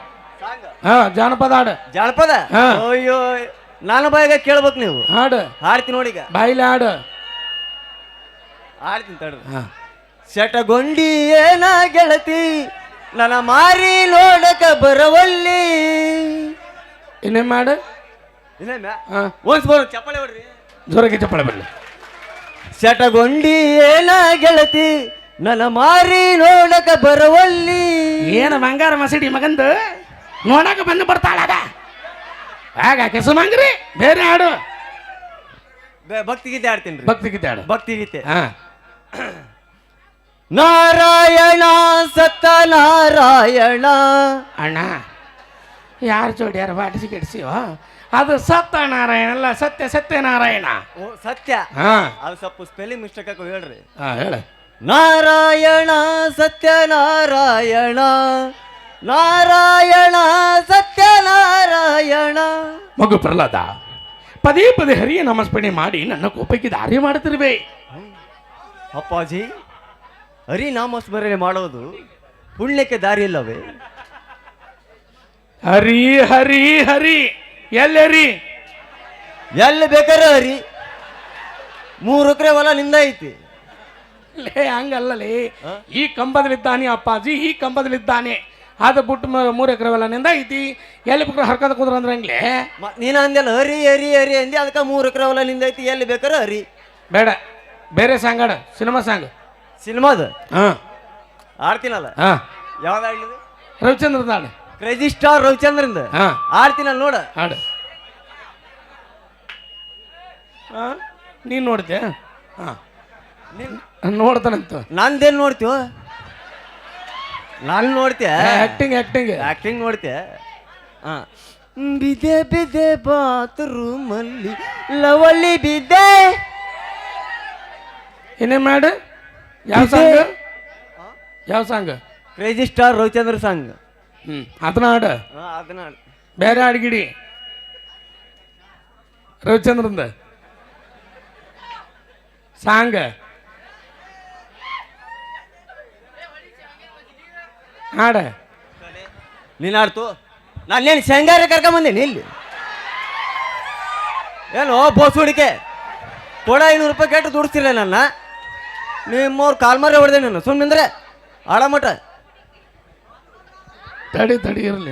ಹಾ ಜಾನಪದ ಹಾಡು. ಜಾನಪದ. ಅಯ್ಯೋ ನಾನು ಬಾಯಿಗ ಕೇಳ್ಬೇಕು ನೀವು. ಹಾಡು. ಹಾಡ್ತೀನಿ ನೋಡಿಗ ಬಾಯಿಲೆ ಹಾಡು. ಹಾಡ್ತೀನಿ ತಡ್ರಿ. ಹಾ. ಶಟಗೊಂಡಿ ಏನ ಗೆಳತಿ? ನನ್ನ ಮಾರಿ ನೋಡಕ ಬರವಲ್ಲಿ. ಇನ್ನೇ ಮಾಡ? ಹಾ. ಒಂದ್ ಬೋರ್ ಚಪ್ಪಾಳೆ ಹೊಡ್ರಿ. ಜೋರಾಗಿ ಚಪ್ಪಳೆ ಬರಲಿ. ಶಟಗೊಂಡಿ ಏನ ಗೆಳತಿ? ನನ್ನ ಮಾರಿ ನೋಡಕ ಬರವಲ್ಲಿ. ಏನು ಬಂಗಾರ ಮಸಿಡಿ ಮಗಂದು? ನೋಡಕ ಬಂದು ಬರ್ತಾಳ ಅದ. ಆಗ ಕೆಸ ಮಂಗ್ರಿ ಬೇರೆ ಹಾಡು. ಭಕ್ತಿ ಗೀತೆ ಹಾಡ್ತೀನಿ ಭಕ್ತಿ ಗೀತೆ ಹಾಡು. ಭಕ್ತಿ ಗೀತೆ. ಹಾ. ನಾರಾಯಣ ಸತ್ತ ನಾರಾಯಣ. ಅಣ್ಣ ಯಾರು ಜೋಡಿಯಾರ ಬಾಡಿಸಿ ಕೆಡಿಸಿವ ಅದು ಸತ್ಯನಾರಾಯಣ ಅಲ್ಲ ಸತ್ಯ ಸತ್ಯನಾರಾಯಣ ಓ ಸತ್ಯ? ಹಾ. ಅದು ಸ್ವಲ್ಪ ಸ್ಪೆಲ್ಲಿಂಗ್ ಮಿಸ್ಟೇಕ್ ಹಾಕೋ ಹೇಳ್ರಿ. ಹಾ ಹೇಳಿ. ನಾರಾಯಣ ಸತ್ಯ ನಾರಾಯಣ. ನಾರಾಯಣ ಸತ್ಯ ನಾರಾಯಣ. ಮಗು ಪ್ರಹ್ಲಾದ ಪದೇ ಪದೇ ಹರಿಯ ನಮಸ್ಪಣೆ ಮಾಡಿ ನನ್ನ ಕೋಪಕ್ಕೆ ದಾರಿ ಮಾಡ್ತಿರ್ಬೇ ಅಪ್ಪಾಜಿ ಹರಿ ನಾಮಸ್ಮರಣೆ ಮಾಡೋದು ಪುಣ್ಯಕ್ಕೆ ದಾರಿ ಇಲ್ಲವೇ ಹರಿ ಹರಿ ಹರಿ. ಎಲ್ಲರಿ? ಎಲ್ಲಿ ಬೇಕಾದ್ರೆ ಹರಿ. ಮೂರು ಎಕರೆ ಹೊಲ ನಿಂದ ಐತಿ. ಲೇ ಹಂಗಲ್ಲಲೇ. ಈ ಕಂಬದಲ್ಲಿದ್ದಾನೆ ಅಪ್ಪಾಜಿ ಈ ಕಂಬದಲ್ಲಿದ್ದಾನೆ. ಅದು ಬಿಟ್ಟು ಮ- ಮೂರು ಎಕರೆ ಹೊಲನಿಂದ ಐತಿ. ಎಲ್ಲಿ ಬೇಕಾದ್ರೆ ಹರ್ಕದ ಕುದ್ರ ಅಂದ್ರೆ ಹಂಗೆ ಮ- ನೀನು ಅಂದೆಲ್ಲ ಹರಿ ಹರಿ ಹರಿ ಅಂದಿ ಅದಕ್ಕೆ ಮೂರು ಎಕರೆ ಹೊಲ ನಿಂದ ಐತಿ. ಎಲ್ಲಿ ಬೇಕಾದ್ರೆ ಹರಿ. ಬೇಡ. ಬೇರೆ ಸಾಂಗ್ ಹಾಡು ಸಿನಿಮಾ ಸಾಂಗ್. ಸಿನಿಮಾದ? ಹಾ. ಆಡ್ತೀನಲ್ಲ ಹಾ. ಯಾವ್ದು ಆಡ್ಲಿದು ರವಿಚಂದ್ರ ಹಾಡು. ಕ್ರೇಜಿ ಸ್ಟಾರ್ ರವಿಚಂದ್ರಿಂದ? ಹಾ. ಆಡ್ತೀನಲ್ಲ ನೋಡ. ಹಾಡು. ಹಾ ನೀನು ನೋಡ್ದೆ ಹಾ. ನೋಡ್ತಾನಂತ. ನಂದೇನು ನೋಡ್ತೀವ ನಾನು ನೋಡ್ತೀಯ? ಆಕ್ಟಿಂಗ್ ಆಕ್ಟಿಂಗ್ ಆ್ಯಕ್ಟಿಂಗ್ ನೋಡ್ತೀಯ? ಹಾ. ಬಿದೆ ಬಿದೆ ಬಾತ್ರೂಮಲ್ಲಿ ಲವಲ್ಲಿ ಬಿದ್ದೆ ಏನೇ ಮಾಡು? ಯಾವ ಸಾಂಗ್? ಯಾವ song? Crazy star Ravichandra song. ಹ್ಮ್ ಅದನ್ನ ಹಾಡು ಅದನ್ನ ಬೇರೆ ಹಾಡ್ಗಿಡಿ. ರವಿಚಂದ್ರಂದ ಸಾಂಗ್. ಹಾಡ. ನೀನು ಆಡ್ತು ನಾನೇನು ಶೇಂಗಾರ ಕರ್ಕೊಂಬಂದೇನಿ ಇಲ್ಲಿ. ಏನು ಬೋಸ್ ಹುಡಿಕೆ? ಕೊಡ ಐನೂರು ರೂಪಾಯಿ ಕೆಟ್ಟು ದುಡಿಸ್ತಿಲ್ಲ ನನ್ನ. ನಿಮ್ಮವ್ರು ಕಾಲ್ಮಾರಿ ಹೊಡೆದೆ ನೀನು. ಸುಮ್ಮನೆ ನಿಂದ್ರೆ. ಆಡಮಟ ತಡಿ ತಡಿ ಇರಲಿ.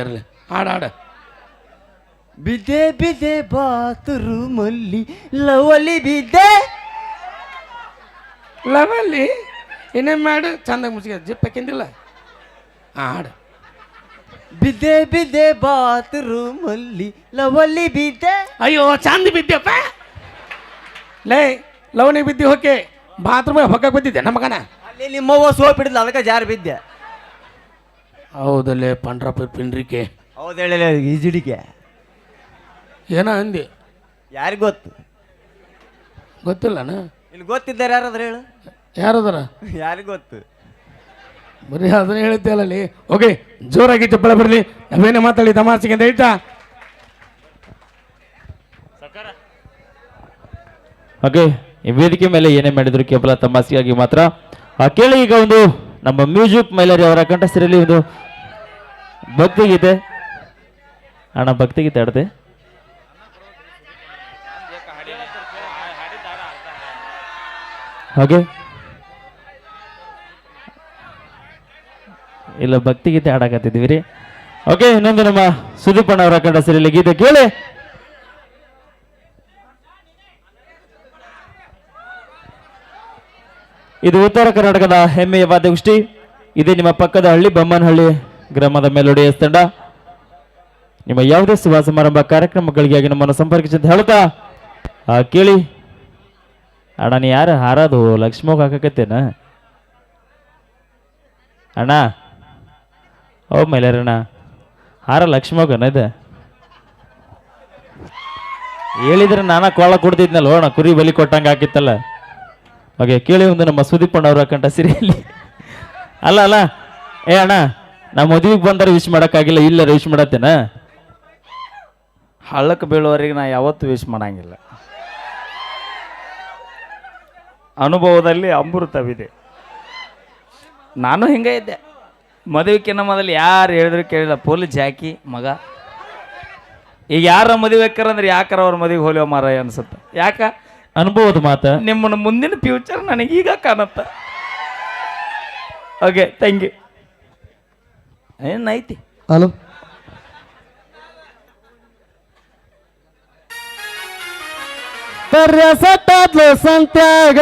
ಇರಲಿ. ಹಾಡ ಹಾಡ. ಬಿದ್ದೆ ಬಿದ್ದೆ ಬಾತ್ರೂಮಲ್ಲಿ ಲವಲ್ಲಿ ಬಿದ್ದೆ ಲವಲ್ಲಿ ಏನೇ ಮಾಡು? ಚಂದಾಗ ಮುಚ್ಚಿಗೆ ಜಿಪ್ ಹಾಕಿಂದಿಲ್ಲ. ಹಾಂ ಹಾಡು. ಬಿದ್ದೆ ಬಿದ್ದೆ ಬಾತ್ರೂಮಲ್ಲಿ ಲವಲ್ಲಿ ಬಿದ್ದೆ ಅಯ್ಯೋ ಚಂದ ಬಿದ್ದೆಪ್ಪ. ಲೈ ಲವಣಿ ಬಿದ್ದಿ ಹೋಕೆ. ಬಾತ್ರೂಮ್ ಹೊಕ್ಕಕ್ಕೆ ಬಿದ್ದಿದ್ದೆ ನಮ್ಮ ಮಗನ. ಅಲ್ಲಿ ನಿಮ್ಮವ್ವ ಸೋಪ್ ಹಿಡಿದ್ಲ ಅದಕ್ಕೆ ಜಾರಿ ಬಿದ್ದೆ. ಹೌದಲ್ಲೇ ಪಂಡ್ರಪ್ಪ ಪಿಂಡ್ರಿಕೆ. ಹೌದು ಹೇಳಿಲ್ಲ ಈಜಿಡಿಕೆ. ಏನೋ ಅಂದಿ? ಯಾರಿಗೆ ಗೊತ್ತು? ಗೊತ್ತಿಲ್ಲನ? ಇಲ್ಲಿ ಗೊತ್ತಿದ್ದಾರೆ ಯಾರಾದ್ರೆ ಹೇಳು. ಯಾರದಾರ? ಯಾರಿಗೆ ಗೊತ್ತು? ಬರೀ ಅದನ್ನ ಹೇಳಿದ್ದೆ ಅಲ್ಲಿ ಓಕೆ ಜೋರಾಗಿ ಚಪ್ಪಳ ಬರಲಿ ನಾವೇನೇ ಮಾತಾಡಿ ತಮಾಸಿಗೆ ಅಂತ ಹೇಳ್ತಾ. ಓಕೆ ವೇದಿಕೆ ಮೇಲೆ ಏನೇ ಮಾಡಿದ್ರು ಕೇವಲ ತಮಾಸೆಯಾಗಿ ಮಾತ್ರ. ಆ, ಕೇಳಿ ಈಗ ಒಂದು ನಮ್ಮ ಮ್ಯೂಸಿಕ್ ಮೈಲರಿ ಅವರ ಕಂಠಸ್ಥರಲ್ಲಿ ಒಂದು ಭಕ್ತಿಗೀತೆ. ಅಣ್ಣ, ಭಕ್ತಿಗೀತೆ ಆಡದೆ ಹಾಗೆ. ಇಲ್ಲ, ಭಕ್ತಿಗೀತೆ ಆಡಕತ್ತಿದ್ವಿ ರೀ. ಓಕೆ ಇನ್ನೊಂದು ನಮ್ಮ ಸುದೀಪ್ ಅಣ್ಣ ಅವರ ಕಂಠಸ್ಥರಲ್ಲಿ ಗೀತೆ ಕೇಳಿ. ಇದು ಉತ್ತರ ಕರ್ನಾಟಕದ ಹೆಮ್ಮೆಯ ವಾದ್ಯಗೋಷ್ಠಿ. ಇದೇ ನಿಮ್ಮ ಪಕ್ಕದ ಹಳ್ಳಿ ಬೊಮ್ಮನಹಳ್ಳಿ ಗ್ರಾಮದ ಮೆಲೋಡಿ ತಂಡ. ನಿಮ್ಮ ಯಾವುದೇ ಶುಭ ಸಮಾರಂಭ ಕಾರ್ಯಕ್ರಮಗಳಿಗಾಗಿ ನಮ್ಮನ್ನು ಸಂಪರ್ಕಿಸಿದ್ದು ಹೇಳ್ತಾ ಆ, ಕೇಳಿ. ಅಣ್ಣ ನೀ ಯಾರು? ಹಾರೋದು ಲಕ್ಷ್ಮೋಗ್ ಹಾಕಕತ್ತೇನ? ಅಣ್ಣ. ಓ ಮೈಲಾರಣ್ಣ. ಹಾರ ಲಕ್ಷ್ಮೋಗನ ಇದೆ? ಹೇಳಿದ್ರೆ ನಾನ ಕೋಳ ಕೊಡ್ತಿದ್ನಲ್ಲ ಅಣ್ಣ ಕುರಿ ಬಲಿ ಕೊಟ್ಟಂಗೆ ಹಾಕಿತ್ತಲ್ಲ. ಓಕೆ ಕೇಳಿ ಒಂದು ನಮ್ಮ ಸುದೀಪ್ ಅಣ್ಣವ್ರ ಕಂಠ ಸಿರಿಯಲ್ಲಿ. ಅಲ್ಲ ಅಲ್ಲ. ಏ, ಅಣ್ಣ, ನಾ ಮದುವೆಗೆ ಬಂದರೆ ವಿಶ್ ಮಾಡೋಕ್ಕಾಗಿಲ್ಲ, ಇಲ್ಲ ವಿಶ್ ಮಾಡತ್ತೇನ? ಹಳ್ಳಕ್ಕೆ ಬೀಳೋರಿಗೆ ನಾ ಯಾವತ್ತೂ ವಿಶ್ ಮಾಡಂಗಿಲ್ಲ. ಅನುಭವದಲ್ಲಿ ಅಮೃತವಿದೆ. ನಾನು ಹಿಂಗೆ ಇದ್ದೆ. ಮದುವೆಕ್ಕಿಂತ ಮೊದಲು ಯಾರು ಹೇಳಿದ್ರು ಕೇಳಿಲ್ಲ. ಪೊಲೀಸ್ ಜಾಕಿ, ಮಗ. ಈಗ ಯಾರ ಮದುವೆ ಅಂದ್ರೆ ಯಾಕಾರ ಅವ್ರ ಮದುವೆಗೆ ಹೋಲಿಯೋ ಮಾರಾಯ ಅನ್ಸುತ್ತೆ. ಯಾಕ? ಅನುಭವದ ಮಾತ. ನಿಮ್ಮನ್ನ ಮುಂದಿನ ಫ್ಯೂಚರ್ ನನಗೆ ಈಗ ಕಾಣತ್ತ ಓಕೆ ಥ್ಯಾಂಕ್ ಯು ಏನೈತಿ ಹಲೋ ಸಟ್ಟಾದ್ಲು ಸಂತ್ಯಾಗ.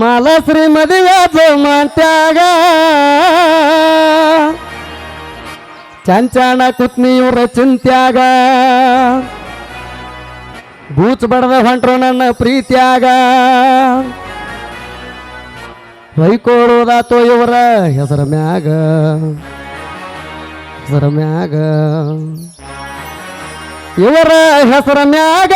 ಮಾಲಶ್ರೀ ಮದುವೆಯಾದ್ಲು ಮಾತ್ಯಾಗ. ಚಂಚಾಣ ಕುತ್ನಿಯವರ ಚಿಂತ್ಯಾಗ. ಬೂಚ್ ಬಡದ ಹೊಂಟ್ರು ನನ್ನ ಪ್ರೀತಿಯಾಗ. ಹೊಯ್ಕೊಳ್ಳೋದಾತೋ ಇವರ ಹೆಸರ ಮ್ಯಾಗ. ಹೆಸರ ಮ್ಯಾಗ. ಇವರ ಹೆಸರ ಮ್ಯಾಗ.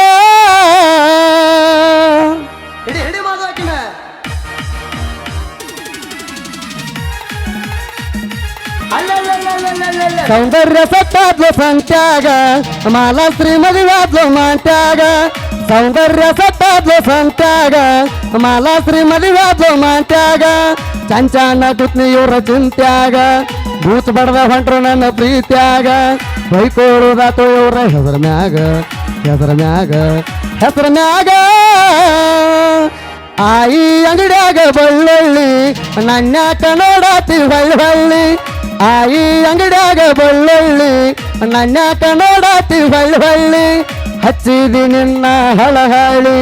ಸೌಂದರ್ಯ ಸತ್ತಾದ್ಲು ಸಂತ್ಯಾಗ ಮಾಲಾಶ್ರೀ ಮದುವಾದ್ಲು ಮಾಂತ್ಯಾಗ. ಸೌಂದರ್ಯ ಸತ್ತಾದ್ಲು ಸಂತ್ಯಾಗ ಮಾಲಾಶ್ರೀ ಮದುವಾದ್ಲು ಮಾಂತ್ಯಾಗ. ಚಂಚಾನ ಕುತ್ನಿಯೂರ ಚಿಂತ್ಯಾಗ ಬೂತ್ ಬಡದ ಹೊಂಟ್ರು ನನ್ನ ಪ್ರೀತ್ಯಾಗ. ಬೈಕೋಳುದಾತು ಇವ್ರ ಹೆಸರ ಮ್ಯಾಗ ಹೆಸರ ಮ್ಯಾಗ ಹೆಸರ ಮ್ಯಾಗ. ಆಯಿ ಅಂಗಡಿಯಾಗ ಬಳ್ಳೊಳ್ಳಿ ನನ್ಯಾಕ ನೋಡಾತಿ ಹೊಳ್ಳಿ ಆಯಿ ಅಂಗಡ್ಯಾಗ ಬಳ್ಳೊಳ್ಳಿ ನನ್ನ ನೋಡಾತಿ ಬಳ್ಳಿ ಬಳ್ಳಿ ಹಚ್ಚಿದಿ ನಿನ್ನ ಹಳಹಳಿ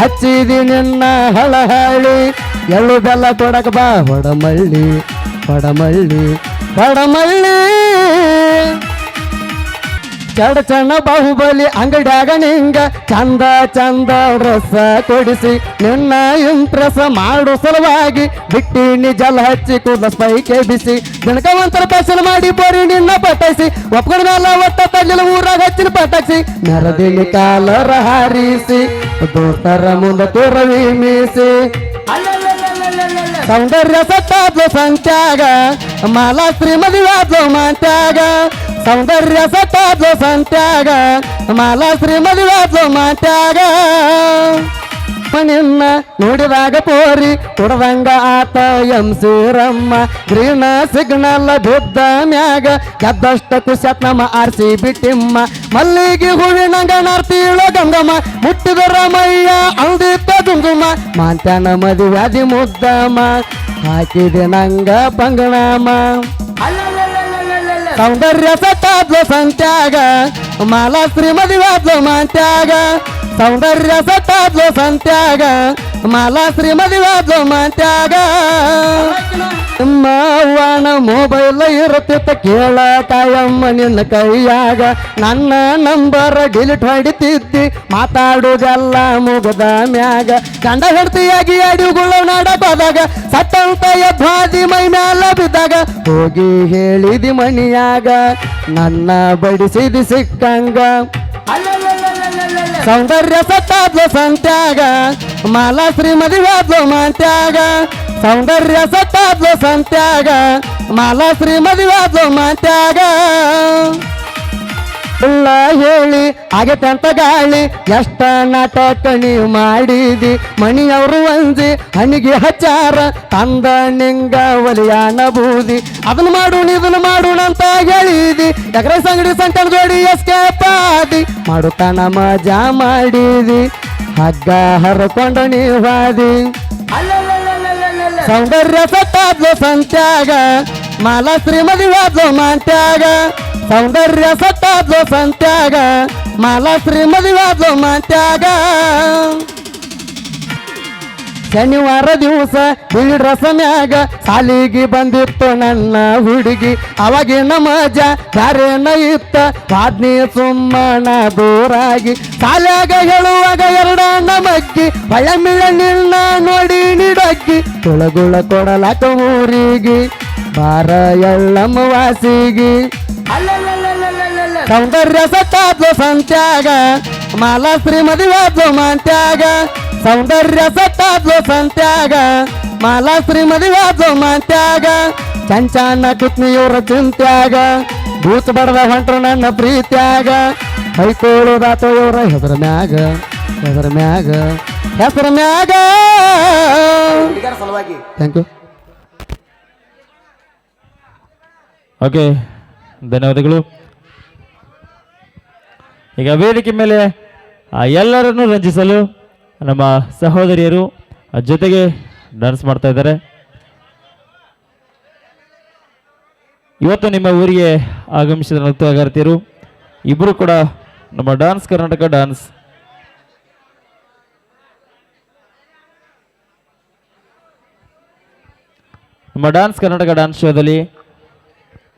ಹಚ್ಚಿದಿ ನಿನ್ನ ಹಳಹಳಿ ಎಳ್ಳು ಬೆಲ್ಲ ಕೊಡಕ ಬಾ ಹೊಡಮಳ್ಳಿ ಹೊಡಮಳ್ಳಿ ಹೊಡಮಳ್ಳಿ ಚಡ ಚಣ್ಣ ಬಾಹುಬಲಿ ಅಂಗಡ್ಯಾಗ ನಿಂಗ ಚಂದ ಚಂದ ರಸ ಕೊಡಿಸಿ ನಿನ್ನ ಇಂಪ್ರೆಸ್ ಮಾಡು ಸಲುವಾಗಿ ಬಿಟ್ಟಿ ನಿಜಲ ಹಚ್ಚಿ ಕೂದ ಸ್ಪೈಕೆ ಬಿಸಿ. ದಿನಕವಂತರ ಫಸಲ್ ಮಾಡಿ ಬೋರಿ ನಿನ್ನ ಪಟಾಯಿಸಿ. ಒಪ್ಕೊಂಡ ಮೇಲೆ ಒಟ್ಟ ತಲ್ಲಿಲ್ಲ ಊರಾಗ ಹಚ್ಚಿನ ಪಟಾಕ್ಸಿ ನರದಿಲಿ ಕಾಲರ ಹಾರಿಸಿ, ದೋಸ್ತರ ಮುಂದ ತುರವಿ ಮೀಸಿ. ಸೌಂದರ್ಯ ಸತ್ತಾದ್ಲು ಸಂತ್ಯಾಗ ಮಾಲಾ ಶ್ರೀಮದಿ ಆದ್ಲು ಮಾಂತ್ಯಾಗ. ಸೌಂದರ್ಯ ಸಟ್ಟಾದ್ಲು ಸಂತ್ಯಾಗ ಮಾಲಾಶ್ರೀ ಮದುವಾದ್ಲು ಮಾಂತ್ಯಾಗ ನಿನ್ನ ನೋಡಿದಾಗ ಪೋರಿ ಕೊಡದಂಗ ಆತ ಎಂ ರಮ್ಮ ಗ್ರೀನ ಸಿಗ್ನಲ್ ಬಿದ್ದ ಮ್ಯಾಗ ಗೆದ್ದಷ್ಟ ಕುಶತ್ ನಮ್ಮ ಆರ್ಸಿ ಬಿಟ್ಟಿಮ್ಮ ಮಲ್ಲಿಗೆ ಹೂವಿನಂಗ ನಾರ್ತೀಳೋ ಗಂಗಮ್ಮ ಮುಟ್ಟಿದ ರಮಯ್ಯ ಅಂದಿತ್ತ ದುಂಗುಮ ಮಾಂತ್ಯಾನ ಮದುವ್ಯಾದಿ ಮುದ್ದಮ್ಮ ಹಾಕಿದೆ ನಂಗ ಪಂಗಣಮ್ಮ ಸೌಂದರ್ಯ ಸಟ್ಟಾದ್ಲು ಸಂತ್ಯಾಗ ಮಾಲಾಶ್ರೀ ಮದುವಾದ್ಲು ಮಾಂತ್ಯಾಗ ಸೌಂದರ್ಯ ಸಟ್ಟಾದ್ಲು ಸಂತ್ಯಾಗ ಮದುವಾದ್ಲು ಮಾಂತ್ಯಾಗ. ನಿಮ್ಮ ಅವ್ವನ ಮೊಬೈಲ್ ಇರುತ್ತಿತ್ತ ಕೇಳ ತಾಯಮ್ಮ ನಿನ್ನ ಕೈಯಾಗ. ನನ್ನ ನಂಬರ್ ಡಿಲೀಟ್ ಹೊಡಿತಿದ್ದಿ ಮಾತಾಡುದೆಲ್ಲ ಮುಗದ ಮ್ಯಾಗ. ಗಂಡ ಹೆಂಡತಿಯಾಗಿ ಅಡಿಗಳು ನಡಪದಾಗ ಸತ್ತಂತ ಎದ್ದಾದಿ ಮೈ ಮ್ಯಾಲ ಬಿದ್ದಾಗ, ಹೋಗಿ ಹೇಳಿದಿ ಮಣಿಯಾಗ, ನನ್ನ ಬಡಿಸಿದಿ ಸಿಕ್ಕಂಗ. ಸೌಂದರ್ಯ ಸತ್ತಾದ್ಲು ಸಂತ್ಯಾಗ ಮಾಲಾಶ್ರೀ ಮದುವಾದ್ಲು ಮಾಂತ್ಯಾಗ. ಸೌಂದರ್ಯ ಸತ್ತಾದ್ಲು ಸಂತ್ಯಾಗ ಮಾಲಾಶ್ರೀ ಮದುವಾದ್ಲು ಮಾಂತ್ಯಾಗ. ಸುಳ್ಳ ಹೇಳಿ ತಂತ ಗಾಳಿ. ಎಷ್ಟ ನಾಟಕ ನೀವು ಮಾಡಿದಿ? ಮಣಿಯವರು ಒಂದಿ ಹಣಿಗೆ ಹಚ್ಚಾರ. ತಂದ ನಿಂಗ ಒಲಿಯಾನ ಬೂದಿ. ಅದನ್ನ ಮಾಡೋಣ ಇದನ್ನ ಮಾಡೋಣ ಅಂತ ಹೇಳಿದಿ. ಎಕರೆ ಸಂಗಡಿ ಸಂಕಲ್ ಜೋಡಿ ಎಸ್ಕೇಪ್ ಆದಿ. ನಮ್ಮ ಮಜಾ ಮಾಡಿದಿ. ಹಗ್ಗ ಹರ್ಕೊಂಡು ನೀವಾದಿ ಸೌಂದರ್ಯ ಸತ್ತಾದ್ಲು ಸಂತ್ಯಾಗ. ಮಾಲಾಶ್ರೀ ವಾದ್ಲು ಮಾಂತ್ಯಾಗ. ಸೌಂದರ್ಯ ಸತ್ತಾದ್ಲು ಸಂತ್ಯಾಗ ಮಾಲಾಶ್ರೀ ಮದುವಾದ್ಲು ಮಾಂತ್ಯಾಗ. ಶನಿವಾರ ದಿವಸ ಬಿಳಿ ರಸಮ್ಯಾಗ ಸಾಲಿಗೆ ಬಂದಿತ್ತು ನನ್ನ ಹುಡುಗಿ. ಅವಾಗಿನ ಮಜ ಬ್ಯಾರೇನ ಇತ್ತ ಪಾದ್ನಿ ಸುಮ್ಮನ ದೂರಾಗಿ. ಸಾಲಾಗ ಹೇಳುವಾಗ ಎರಡ ಮಗ್ಗಿ ಭಯ ಮಿಳ ನಿನ್ನ ನೋಡಿ ನಿಡಗ್ಗಿ. ತುಳಗುಳ ಕೊಡಲಾಕ ಊರಿಗೆ, ಬಾರ ಎಳ್ಳಮ್ಮ ವಾಸಿಗೆ. ಸೌಂದರ್ಯ ಸತ್ತಾದ್ಲು ಸಂತ್ಯಾಗ, ಮಾಲಾಶ್ರೀ ಮದುವಾದ್ಲು ಮಾಂತ್ಯಾಗ. ಸೌಂದರ್ಯ ಸತ್ತಾದ್ಲು ಸಂತ್ಯಾಗ ಮಾಲಾಶ್ರೀ ಮದುವಾದ್ಲು ಮಾತ್ಯಾಗ ಚಂಚಾನ ಕುತ್ನಿಯವರ ಚಿಂತ್ಯಾಗ ಬೂತ್ ಬಡದ ಹೊಂಟ್ರು ನನ್ನ ಪ್ರೀತ್ಯಾಗ ಕೈಕೋಳುದಾತ ಇವರ ಹೆಸರ ಮ್ಯಾಗ ಹೆಸರ ಮ್ಯಾಗ ಹೆಸರ ಮ್ಯಾಗ. ಥ್ಯಾಂಕ್ ಯು ಓಕೆ ಧನ್ಯವಾದಗಳು. ಈಗ ವೇದಿಕೆ ಮೇಲೆ ಆ, ಎಲ್ಲರನ್ನೂ ರಂಜಿಸಲು ನಮ್ಮ ಸಹೋದರಿಯರು ಜೊತೆಗೆ ಡ್ಯಾನ್ಸ್ ಮಾಡ್ತಾ ಇದ್ದಾರೆ. ಇವತ್ತು ನಿಮ್ಮ ಊರಿಗೆ ಆಗಮಿಸಿದ ನೃತ್ಯಗಾರ್ತಿಯರು ಇಬ್ಬರು ಕೂಡ ನಮ್ಮ ಡ್ಯಾನ್ಸ್ ಕರ್ನಾಟಕ ಡ್ಯಾನ್ಸ್ ನಮ್ಮ ಡ್ಯಾನ್ಸ್ ಕರ್ನಾಟಕ ಡ್ಯಾನ್ಸ್ ಶೋದಲ್ಲಿ